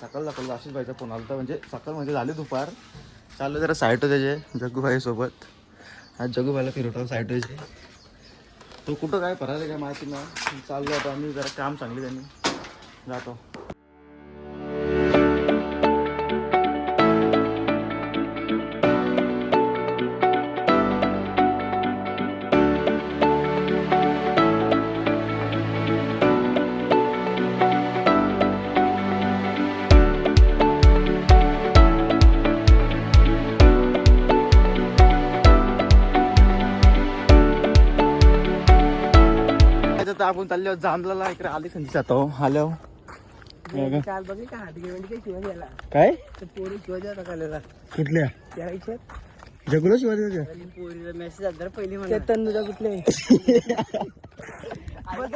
सकाळ सकाळ अशीच पाहिजे फोन आला होता म्हणजे सकाळ म्हणजे झाले दुपार. चाललं जरा साईट त्याचे जग्गूभाईसोबत आज जग्गूभाईला फिरवतो साईट त्याचे. तो कुठं काय भरायला काय माहिती नाही. चाललो आता आम्ही जरा काम सांगले त्यांनी. जातो. आपण चाललो जांभला इकडे आले संधी जातो आलो काल का शिवाय गेला काय? पोरी शिवाय होता कालेला कुठल्या? त्या जगुला शिवाजी पोरीला मेसेज आला पहिली म्हणा. तन्नुजा कुठले?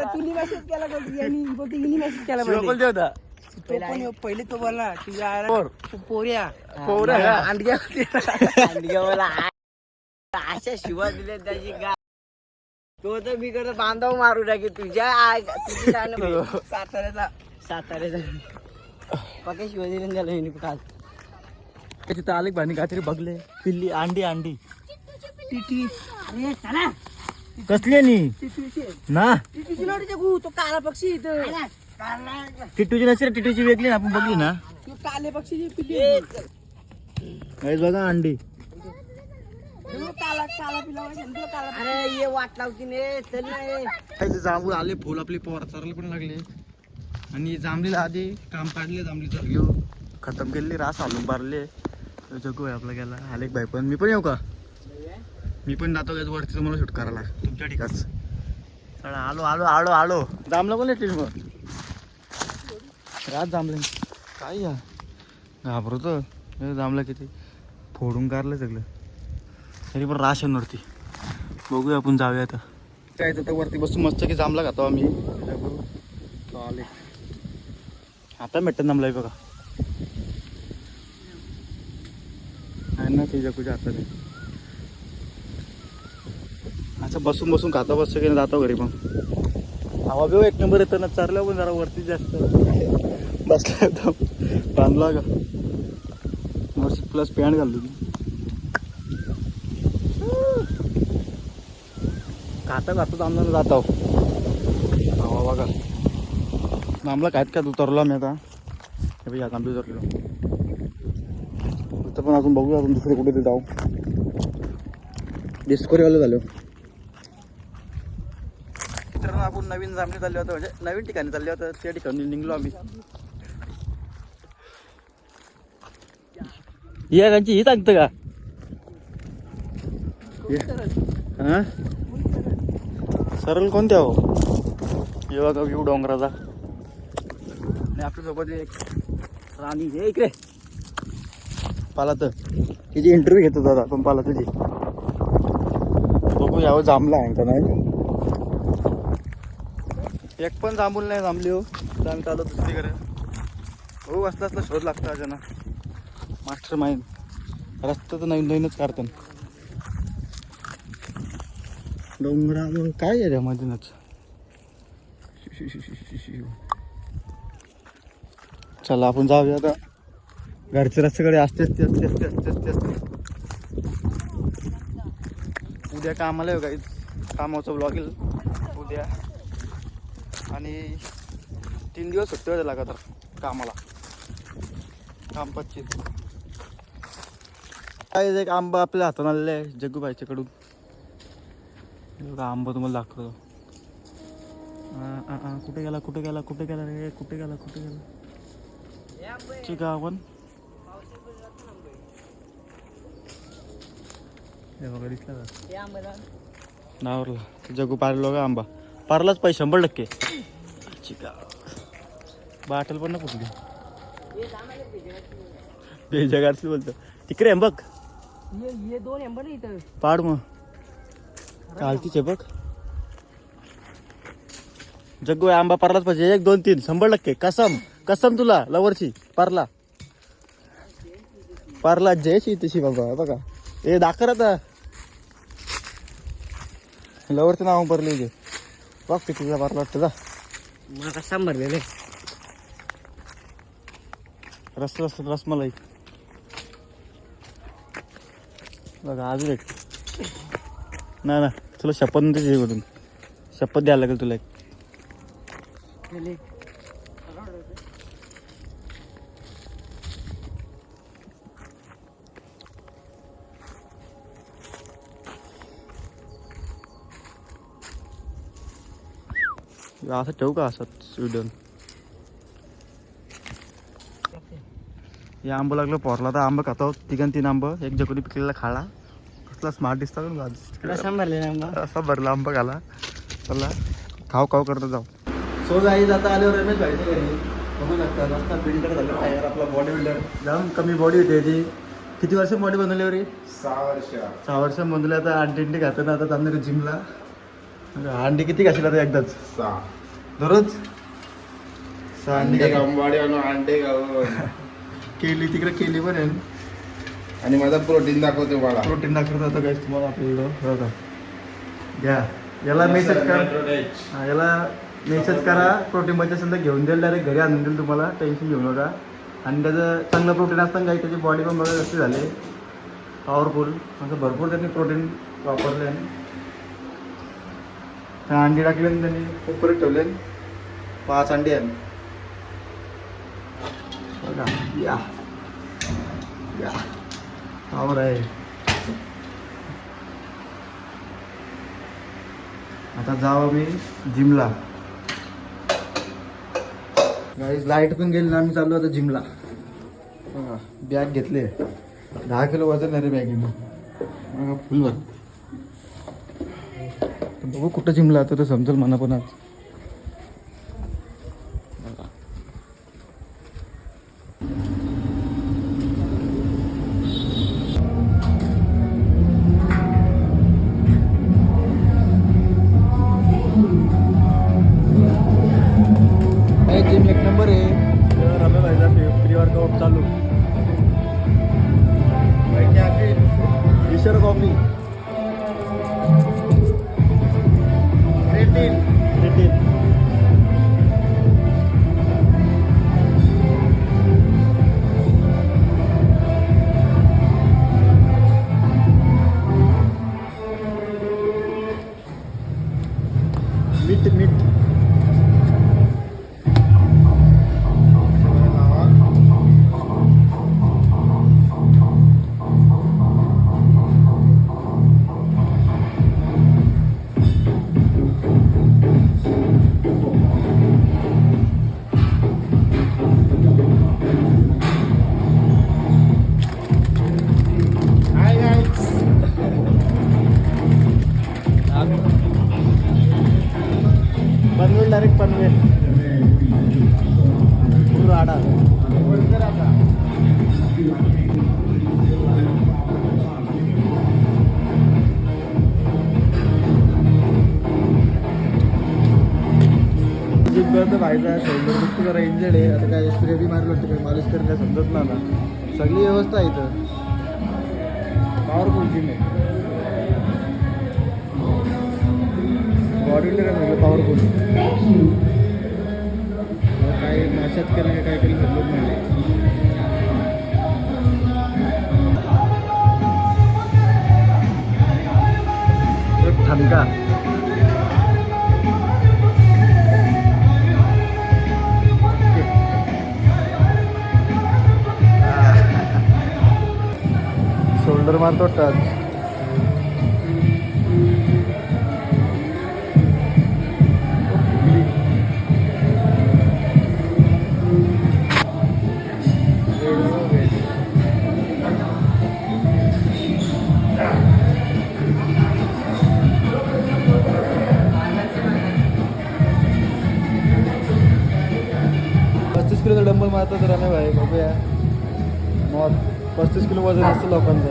तिने मेसेज केला यांनी मेसेज पहिले. होता? तो पण ह्यो पहिले तो बोलला तुझ्या पोऱ्या. पोऱ्या? अंडग्या अंडग्या मला अशा शिवा दिल्या त्याची गा तो तर मी करतो बांधाव मारू टाकी तुझ्या आ- तुझी साताऱ्याचा साताऱ्याचा. पक्या शिवा दिल्या त्याला हिने काल तिथं आले भाणी काहीतरी बघले. पिल्ली अंडी अंडी. टिटी अरे चला. कसले नी? टिटीची ना? टिटीची नव्हती जगू तो काला पक्षी इथं. काला टिटूची नसते टिटूची वेगळी ना आपण बघली ना. तो काले पक्षी पिल्ली गाईज बघा अंडी. अरे ये वाट लावती ने चल जांभूळ आले फुल आपली पोर चरायला पण लागले. आणि जांभलीला आधी काम काढले जांभलीचं घेऊ खतम केले रास हालून पारले जगू आहे आपला गेला. आले भाई पण मी पण येऊ का? मी पण जातो काय वरती तुम्हाला शूट करायला. तुमच्या ठिकाच चला आलो आलो आलो आलो. जांभलं पण येतील मग? रात जांभले काय या? घाबरतो. हे जांभलं किती? फोडून काढलं सगळं. तरी पण राशनवरती बघूया आपण जाऊया आता. काय तर वरती बसून मस्त की जांभला खातो आम्ही. आले आता भेटत जमलाय बघा. आहे ना ते जगूच्या हातात असं बसून बसून खाता बसतो की जातो घरी मग हवा बिव एक नंबर येतं ना चारला पण जरा वरती जास्त. बसला बांधला का? वरती प्लस पॅन्ट घालतो मी. खाता खाता जांभला जातो. हवा बघा. जांभला कायत का उतरलो आम्ही आता? हे बघ, या जांभली उतरलो इथं पण अजून बघूया अजून दुसरे कुठे ते जाऊ. डिस्कवरीवाले झालो. मित्रांनो आपण नवीन जांभली चालले होतो म्हणजे नवीन ठिकाणी चालले होतं त्या ठिकाणी निघलो आम्ही. या गांची ही सांगतं का? हा? सरळ कोणत्या हो? हे बघा व्ह्यू डोंगराचा. आणि आपल्यासोबत एक राणी हे इकडे. पाला तर तिची इंटरव्ह्यू घेतो दादा पण पाला तुझी बघू यावं जांभला आहे का नाही. एक पण जांभूल नाही जांभली हो. तर चालू दुसरीकडे हो असला असला शोध लागतो अजून मास्टर माइंड रस्ता तर नवीन नवीनच काढतात. डोंगरावर काय आहे त्या मधूनच चला आपण जाऊया आता. घरचे रस्त्याकडे असतेच असते असते असते असते असते असते उद्या कामाला येऊ काही कामाचं ब्लॉग येईल उद्या. आणि तीन दिवस सुट्टी होते लागतात कामाला. काम पच्चीस. काय एक आंबा आपल्या हातात आलेला आहे जग्गूबाईच्याकडून. बघा आंबा तुम्हाला दाखवतो आ, आ, आ, कुठे गेला कुठे गेला कुठे गेला रे कुठे गेला कुठे गेला ठीक आहे आपण बघा दिसला का नावरला जगू पारलो का आंबा पारलाच पाहिजे शंभर टक्के बाटल पण ना कुठली बेजगारची बोलतो तिकडे बघ ये ये दोन एंबर इथं पाड मग चालतीच बघ. जग्गू आहे, आंबा पारलाच पाहिजे. एक दोन तीन. शंभर टक्के. कसम. कसम तुला लवरची पारला. पारला जयची तशी बाबा बघा. ए दाखर आता. लवरचं नाव भरले जे बघ कितीचा पारला वाटतं जा. मला कसा भरलेले रस रस रसमलाई बघा अजून एक. ना ना. तुला शपथ नव्हती करून शपथ द्यायला लागेल तुला एक. असं ठेवू का असं? स्वीडन. या आंबं लागलं पोरला. तर आंबं खातो. तिघां तीन आंबं. एक जकोनी पिकलेला खाला. कसला स्मार्ट दिसता का रसम भरले असा भरला आंबा खाला चला खाऊ खाऊ करतो जाऊ. सो जाई आता आल्यावर रमेश भाईच्या घरी. बघू शकता रस्ता बिल्डर झालं टायर आपला बॉडी बिल्डर जाम कमी बॉडी होती याची. किती वर्ष बॉडी बनवली रे सहा वर्ष. सहा वर्ष बनवली. आता अंडी अंडी खातो ना आता जाणार जिमला अंडी किती घाशील आता एकदाच? सहा. दररोज? सहा अंडी अंडे खाऊन. केली तिकडे केली पण आहे. आणि माझा प्रोटीन दाखवते मला प्रोटीन दाखवत होतं काय तुम्हाला आपल्याला का घ्या. याला मेसेज करा. हा, याला मेसेज करा. प्रोटीन पाहिजे असेल तर घेऊन देईल डायरेक्ट घरी आणून देईल तुम्हाला. टेन्शन घेऊ नका. आणि त्याचं चांगलं प्रोटीन असताना काही त्याची बॉडी पण बघा कशी झाली. पॉवरफुल असं भरपूर त्यांनी प्रोटीन वापरले. आणि त्या अंडी टाकले आणि त्यांनी. कुकरीत ठेवले. पाच अंडी आहे बघा. या. या. और आहे. आता जाऊ आम्ही जिमला. गाईज लाइट पण गेली ना आम्ही चाललो आता जिमला. बॅग घेतले. दहा किलो वजन आहे रे बॅग फुल बघू कुठं जिमला आता तर समजेल मना पण आज पनवेल डायरेक्ट पनवेल. पूर्ण आडा. जिमपर्यंत व्हायचा शोल्डर दुखतो जरा इंजर्ड आहे. आता काय स्प्रे बी मारलं होतं काय मालिश करून काय समजत नाही सगळी व्यवस्था आहे इथं. पॉवरफुल जिम आहे. बॉडी बिल्डर आहे पॉवरफुल काय नाशात केलं काय केलं समजत नाही. ठणका शोल्डर मारतो टच मारतात रमे भाई बघूया मग पस्तीस किलो वजन असतं लोकांचं.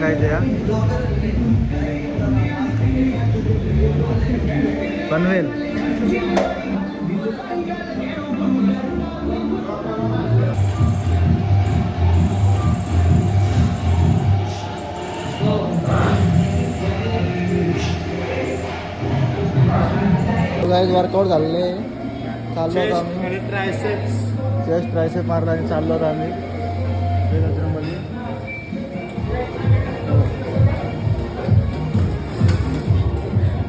करायचं या पनवेल. वर्कआउट झालेले चाललो होतो आम्ही. चेस्ट ट्रायसेप मारला आणि चाललो होतो आम्ही.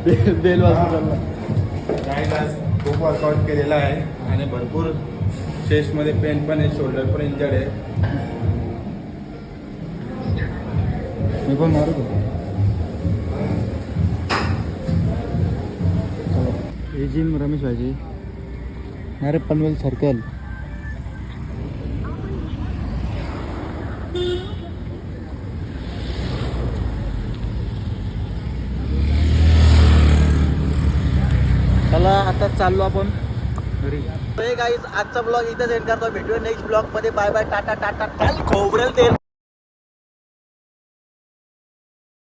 बेल वाजून खूप वर्कआउट केलेला आहे. आणि भरपूर चेस्टमध्ये पेन पण आहे शोल्डर पण इंजर्ड आहे. मी पण मारत होतो हे जिम रमेश भाजी अरे पनवेल सर्कल. आता चाललो आपण. घरी. गाईज आजचा ब्लॉग इथेच एंड करतो. भेटूया नेक्स्ट ब्लॉगमध्ये. Bye bye tata tata. खोबरेल तेल.